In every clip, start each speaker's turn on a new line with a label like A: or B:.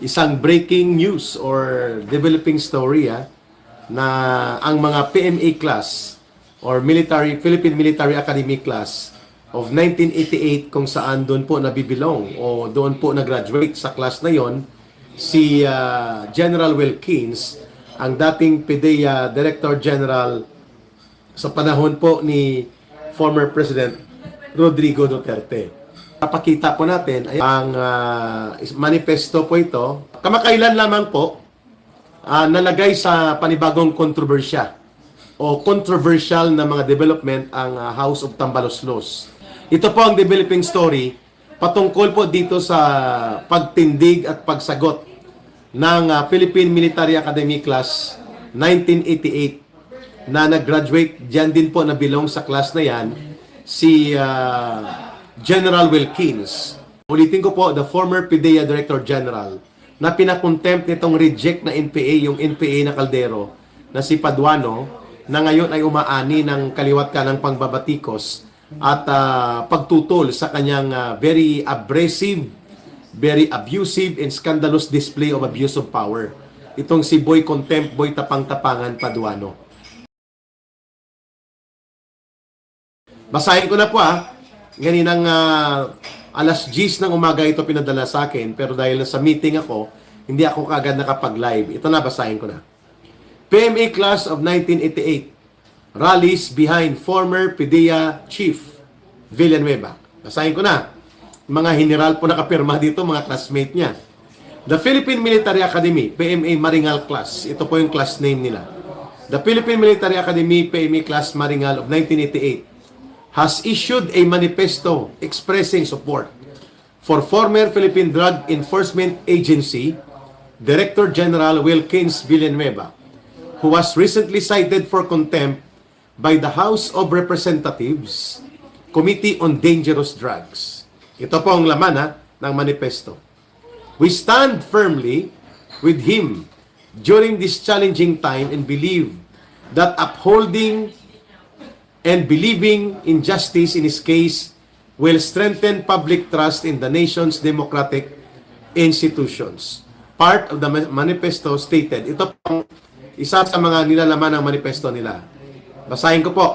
A: isang breaking news or developing story ah, na ang mga PMA class or military Philippine Military Academy class of 1988 kung saan doon po nabibilong o doon po nag-graduate sa class na yon si ah, General Wilkins ang dating PDEA Director General sa panahon po ni former President Rodrigo Duterte. Papakita po natin ay ang is- manifesto po ito. Kamakailan lamang po ah, nalagay sa panibagong kontrobersya o controversial na mga development ang ah, House of Tambaloslos. Ito po ang developing story patungkol po dito sa pagtindig at pagsagot ng ah, Philippine Military Academy Class 1988 na nag-graduate diyan din po na bilong sa class na yan si ah, General Wilkins. Ulitin ko po, the former PDEA Director General na pinakontempt nitong reject na NPA, yung NPA na kaldero na si Paduano na ngayon ay umaani ng kaliwat ka ng pangbabatikos at ah, pagtutol sa kanyang ah, very abrasive, very abusive and scandalous display of abuse of power. Itong si Boy Contempt, Boy Tapang-Tapangan Paduano. Basahin ko na po ah. Ganinang ah, alas 10 ng umaga ito pinadala sa akin pero dahil sa meeting ako, hindi ako kagad nakapag-live. Ito na, basahin ko na. PMA Class of 1988 rallies behind former PDEA Chief Villanueva. Basahin ko na. Mga general po nakapirma dito, mga classmate niya. The Philippine Military Academy, PMA Maringal Class. Ito po yung class name nila. The Philippine Military Academy, PMA Class Maringal of 1988 has issued a manifesto expressing support for former Philippine Drug Enforcement Agency Director General Wilkins Villanueva, who was recently cited for contempt by the House of Representatives Committee on Dangerous Drugs. Ito po ang laman ha, ng manifesto. We stand firmly with him during this challenging time and believe that upholding and believing in justice in his case will strengthen public trust in the nation's democratic institutions. Part of the ma- manifesto stated, ito pong isa sa mga nilalaman ng manifesto nila. Basahin ko po.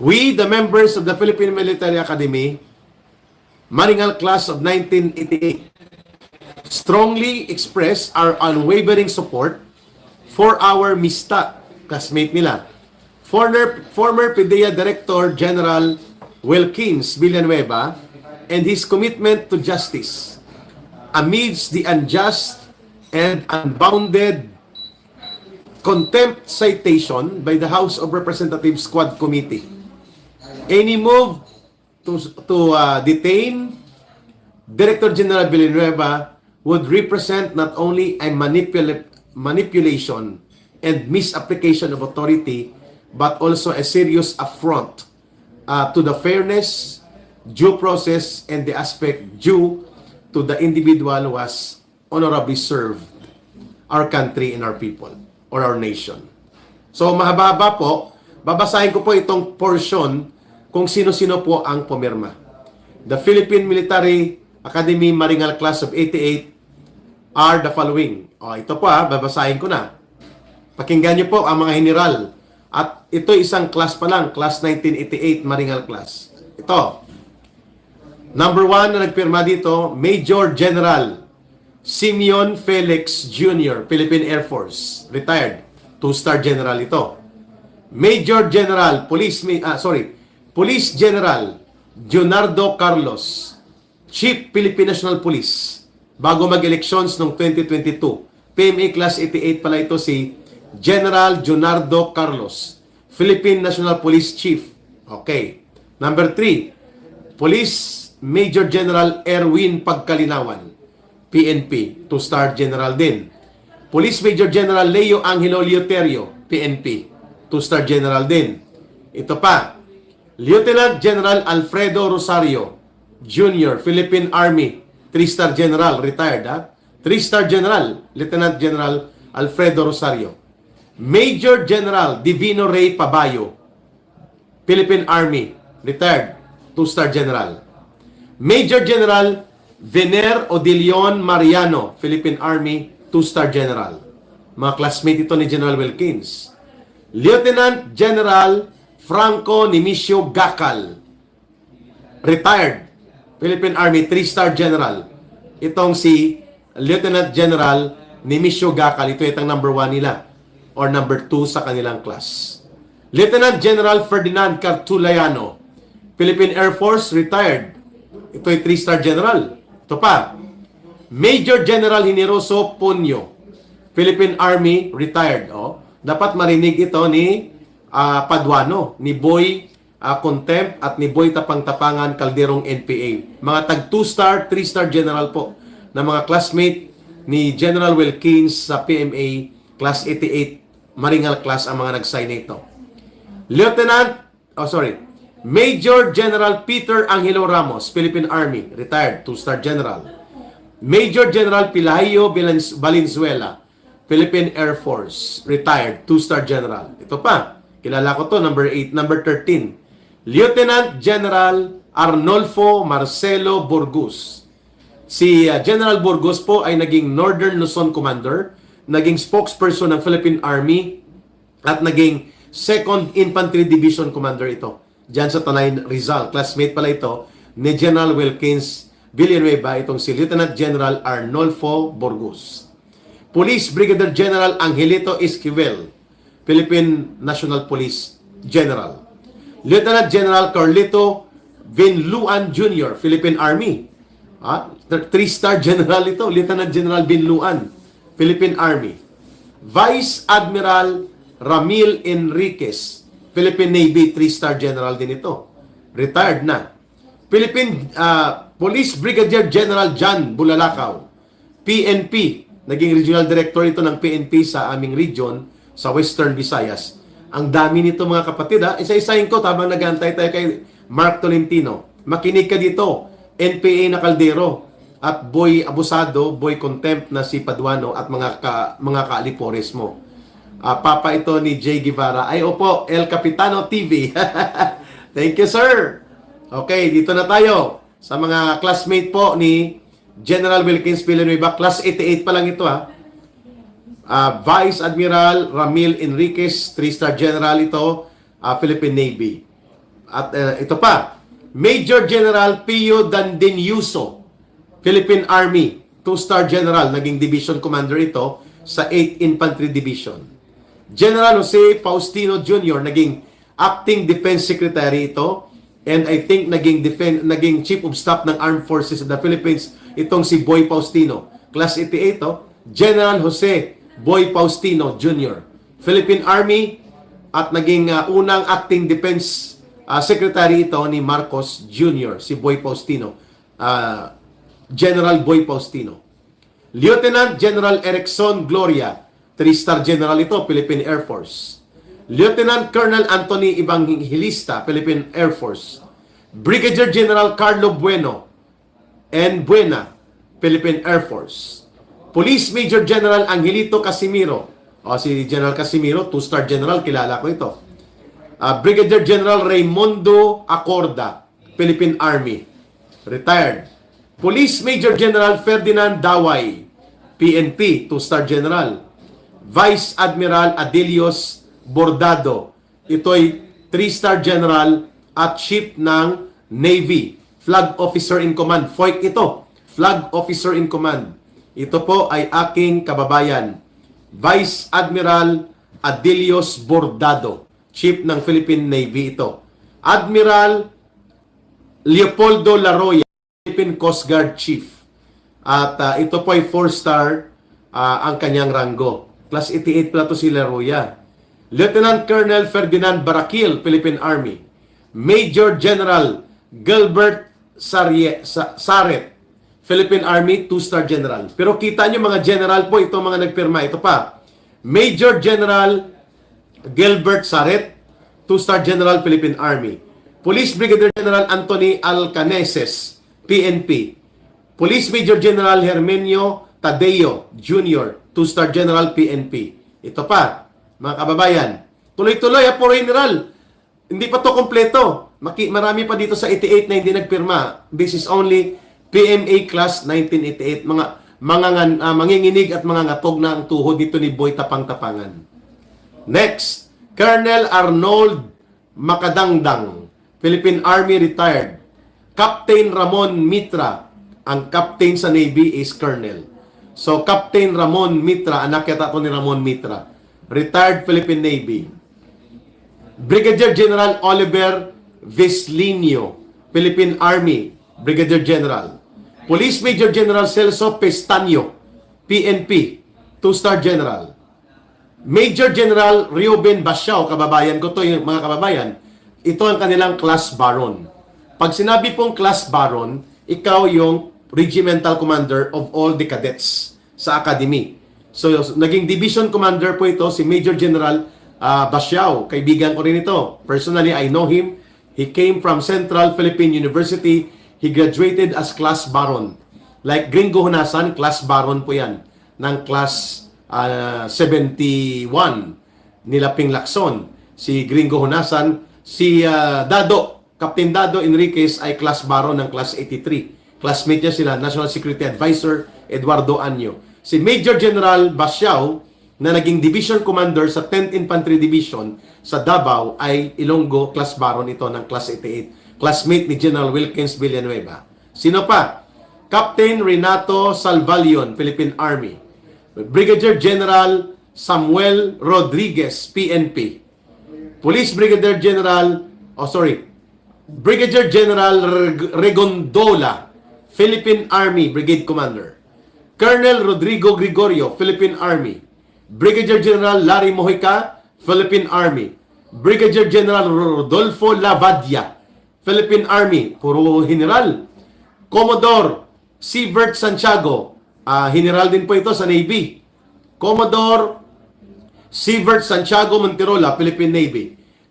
A: We, the members of the Philippine Military Academy, Maringal Class of 1988, strongly express our unwavering support for our MISTA, classmate nila, former, former PDEA Director General Wilkins Villanueva, and his commitment to justice amidst the unjust and unbounded contempt citation by the House of Representatives Squad Committee. Any move to, to uh, detain Director General Villanueva would represent not only a manipula- manipulation and misapplication of authority, but also a serious affront uh, to the fairness, due process, and the aspect due to the individual who has honorably served our country and our people or our nation. So mahaba po, babasahin ko po itong portion kung sino-sino po ang pumirma. The Philippine Military Academy Maringal Class of 88 are the following. O, ito po ha, babasahin ko na. Pakinggan niyo po ang mga general. At ito isang class pa lang, class 1988 Maringal Class. Ito. Number one na nagpirma dito, Major General Simeon Felix Jr., Philippine Air Force, retired. Two-star general ito. Major General, Police, ah, sorry, Police General Leonardo Carlos, Chief Philippine National Police, bago mag-elections noong 2022. PMA Class 88 pala ito si General Leonardo Carlos, Philippine National Police Chief. Okay. Number three, Police Major General Erwin Pagkalinawan, PNP, two-star general din. Police Major General Leo Angelo Leoterio, PNP, two-star general din. Ito pa, Lieutenant General Alfredo Rosario Jr., Philippine Army, three-star general, retired ha? Three-star general, Lieutenant General Alfredo Rosario. Major General Divino Ray Pabayo, Philippine Army, retired, two-star general. Major General Vener Odilion Mariano, Philippine Army, two-star general. Mga classmate ito ni General Wilkins. Lieutenant General Franco Nimisio Gacal, retired, Philippine Army, three-star general. Itong si Lieutenant General Nimisio Gacal, ito itang number one nila or number two sa kanilang class. Lieutenant General Ferdinand Cartulayano, Philippine Air Force, retired. Ito ay three-star general. Ito pa. Major General Hineroso Ponyo, Philippine Army, retired. Oh, dapat marinig ito ni ah, Paduano, ni Boy ah, Contempt at ni Boy Tapang-Tapangan Calderong NPA. Mga tag 2-star, 3-star general po na mga classmate ni General Wilkins sa PMA Class 88 Maringal class ang mga nag-sign nito. Lieutenant, oh sorry, Major General Peter Angelo Ramos, Philippine Army, retired, two-star general. Major General Pilayo Valenzuela, Philippine Air Force, retired, two-star general. Ito pa, kilala ko to, number 8, number 13. Lieutenant General Arnolfo Marcelo Burgos. Si uh, General Burgos po ay naging Northern Luzon Commander, naging spokesperson ng Philippine Army, at naging 2nd Infantry Division Commander ito. Diyan sa Tanay Rizal. Classmate pala ito ni General Wilkins Villanueva, itong si Lieutenant General Arnolfo Burgos. Police Brigadier General Angelito Esquivel, Philippine National Police General. Lieutenant General Carlito Vinluan Jr., Philippine Army. Ah, three-star general ito, Lieutenant General Vinluan, Philippine Army. Vice Admiral Ramil Enriquez, Philippine Navy, three-star general din ito. Retired na. Philippine ah, Police Brigadier General John Bulalakaw, PNP, naging regional director ito ng PNP sa aming region sa Western Visayas. Ang dami nito mga kapatid ha. Isa-isahin ko habang nag-aantay tayo kay Mark Tolentino. Makinig ka dito. NPA na kaldero at boy abusado, boy contempt na si Paduano at mga ka, mga kaalipores mo. Ah, papa ito ni Jay Guevara. Ay opo, El Capitano TV. Thank you, sir. Okay, dito na tayo sa mga classmate po ni General Wilkins Villanueva. Class 88 pa lang ito ha. Ah, Vice Admiral Ramil Enriquez, 3-star general ito, ah, Philippine Navy. At eh, ito pa, Major General Pio Dandiniuso, Philippine Army, 2-star general, naging division commander ito sa 8th Infantry Division. General Jose Faustino Jr. naging acting defense secretary ito and I think naging defen- naging chief of staff ng Armed Forces of the Philippines itong si Boy Faustino. Class 88 to. General Jose Boy Faustino Jr. Philippine Army at naging uh, unang acting defense uh, secretary ito ni Marcos Jr. si Boy Faustino. Uh, General Boy Faustino. Lieutenant General Erickson Gloria, 3-star general ito, Philippine Air Force. Lieutenant Colonel Anthony Evangelista, Philippine Air Force. Brigadier General Carlo Bueno and Buena, Philippine Air Force. Police Major General Angelito Casimiro. O, si General Casimiro, 2-star general, kilala ko ito. Ah, Brigadier General Raimundo Acorda, Philippine Army. Retired. Police Major General Ferdinand Daway, PNP, 2-star general. Vice Admiral Adelios Bordado. Ito'y 3-star general at chief ng Navy. Flag Officer in Command. FOIC ito. Flag Officer in Command. Ito po ay aking kababayan. Vice Admiral Adelios Bordado. Chief ng Philippine Navy ito. Admiral Leopoldo Laroya, Philippine Coast Guard Chief. At ah, ito po ay 4-star ah, ang kanyang ranggo. Class 88 pala to si Laroya. Lieutenant Colonel Ferdinand Barakil, Philippine Army. Major General Gilbert Sarye, Sa- Saret, Philippine Army, 2-star general. Pero kita nyo mga general po, ito mga nagpirma. Ito pa. Major General Gilbert Saret, two-star general Philippine Army. Police Brigadier General Anthony Alcaneses, PNP. Police Major General Hermenio Tadeo Jr., two-star general PNP. Ito pa, mga kababayan. Tuloy-tuloy, ha, po general. Hindi pa to kompleto. Marami pa dito sa 88 na hindi nagpirma. This is only PMA Class 1988. Mga mga ah, manginginig at mga ngatog na ang tuhod dito ni Boy Tapang-Tapangan. Next, Colonel Arnold Makadangdang, Philippine Army retired. Captain Ramon Mitra, ang captain sa Navy is Colonel. So, Captain Ramon Mitra, anak yata to ni Ramon Mitra, retired Philippine Navy. Brigadier General Oliver Vislinio, Philippine Army, Brigadier General. Police Major General Celso Pestaño, PNP, two-star general. Major General Reuben Basiao, kababayan ko to yung mga kababayan, ito ang kanilang class baron. Pag sinabi pong class baron, ikaw yung regimental commander of all the cadets sa academy. So, naging division commander po ito si Major General uh, Basiao. Kaibigan ko rin ito. Personally, I know him. He came from Central Philippine University. He graduated as class baron. Like Gringo Hunasan, class baron po yan ng class ah, 71 nila Ping Lacson. Si Gringo Hunasan, si ah, Dado, Captain Dado Enriquez ay class baron ng class 83. Classmate niya sila, National Security Advisor Eduardo Anyo. Si Major General Basiao, na naging Division Commander sa 10th Infantry Division sa Davao ay Ilonggo class baron ito ng class 88. Classmate ni General Wilkins Villanueva. Sino pa? Captain Renato Salvalion, Philippine Army. Brigadier General Samuel Rodriguez, PNP. Police Brigadier General, oh sorry, Brigadier General Reg- Regondola, Philippine Army Brigade Commander. Colonel Rodrigo Gregorio, Philippine Army. Brigadier General Larry Mojica, Philippine Army. Brigadier General Rodolfo Lavadia, Philippine Army. Puro general. Commodore Siebert Santiago, ah, general din po ito sa Navy. Commodore Siebert Santiago Monterola, Philippine Navy.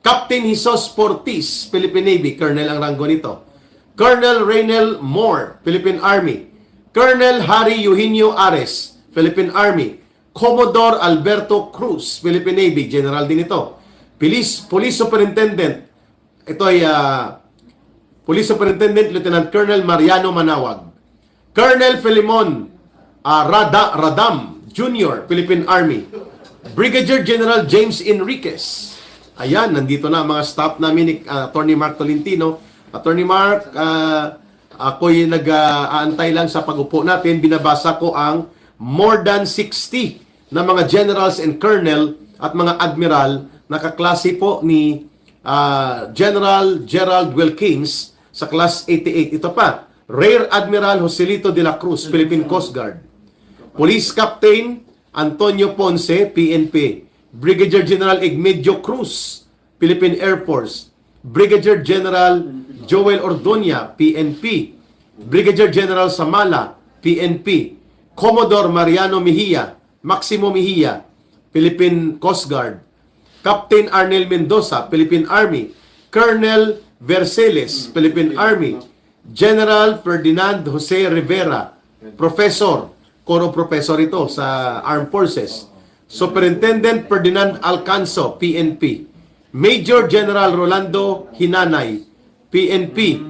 A: Captain Jesus Portis, Philippine Navy. Colonel ang ranggo nito. Colonel Raynel Moore, Philippine Army. Colonel Harry Eugenio Ares, Philippine Army. Commodore Alberto Cruz, Philippine Navy. General din ito. Police, Police Superintendent. Ito ay ah, Police Superintendent Lieutenant Colonel Mariano Manawag. Colonel Filimon ah, Rada, Radam Jr., Philippine Army. Brigadier General James Enriquez. Ayan, nandito na mga staff namin ni ah, Attorney Mark Tolentino. Attorney Mark, ah, ako'y nag-aantay lang sa pag-upo natin. Binabasa ko ang more than 60 na mga generals and colonel at mga admiral na kaklase po ni ah, General Gerald Wilkins sa class 88. Ito pa, Rear Admiral Joselito de la Cruz, Philippine Coast Guard. Police Captain Antonio Ponce, PNP. Brigadier General Igmedio Cruz, Philippine Air Force. Brigadier General Joel Ordonia, PNP. Brigadier General Samala, PNP. Commodore Mariano Mejia, Maximo Mejia, Philippine Coast Guard. Captain Arnel Mendoza, Philippine Army. Colonel Verceles, Philippine Army. General Ferdinand Jose Rivera, Professor, Koro Professor ito sa Armed Forces. Superintendent Ferdinand Alcanzo, PNP. Major General Rolando Hinanay, PNP.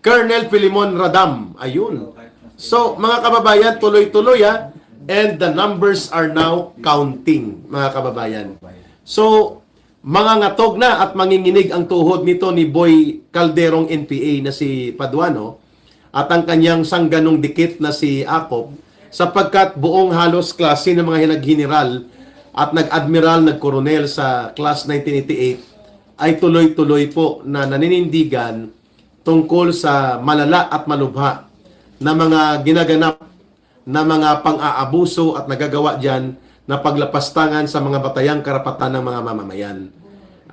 A: Colonel Filimon Radam, ayun. So, mga kababayan, tuloy-tuloy ah. And the numbers are now counting, mga kababayan. So, mga ngatog na at manginginig ang tuhod nito ni Boy Calderong NPA na si Paduano at ang kanyang sangganong dikit na si Akop sapagkat buong halos klase ng mga hinag-general at nag-admiral, nag-koronel sa class 1988 ay tuloy-tuloy po na naninindigan tungkol sa malala at malubha na mga ginaganap na mga pang-aabuso at nagagawa dyan na paglapastangan sa mga batayang karapatan ng mga mamamayan.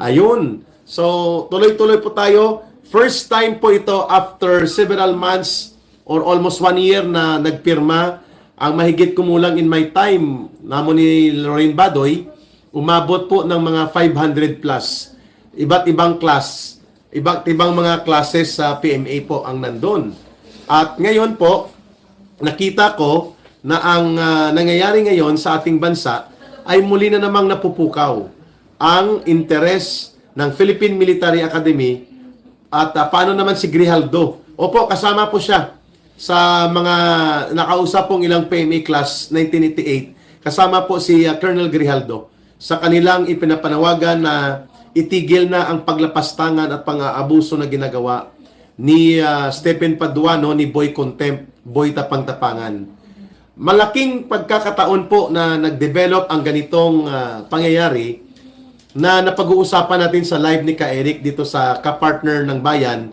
A: Ayun. So, tuloy-tuloy po tayo. First time po ito after several months or almost one year na nagpirma ang mahigit kumulang in my time namo ni Lorraine Badoy, umabot po ng mga 500 plus. Iba't ibang class, iba't ibang mga classes sa PMA po ang nandun. At ngayon po, nakita ko na ang ah, nangyayari ngayon sa ating bansa ay muli na namang napupukaw ang interes ng Philippine Military Academy at ah, paano naman si Grijaldo. Opo, kasama po siya sa mga nakausap pong ilang PMA class 1988 kasama po si uh, Colonel Grijaldo sa kanilang ipinapanawagan na itigil na ang paglapastangan at pang-aabuso na ginagawa ni uh, Stephen Paduano ni Boy Contempt, Boy Tapang-Tapangan. Malaking pagkakataon po na nag-develop ang ganitong uh, pangyayari na napag-uusapan natin sa live ni Ka Eric dito sa kapartner ng bayan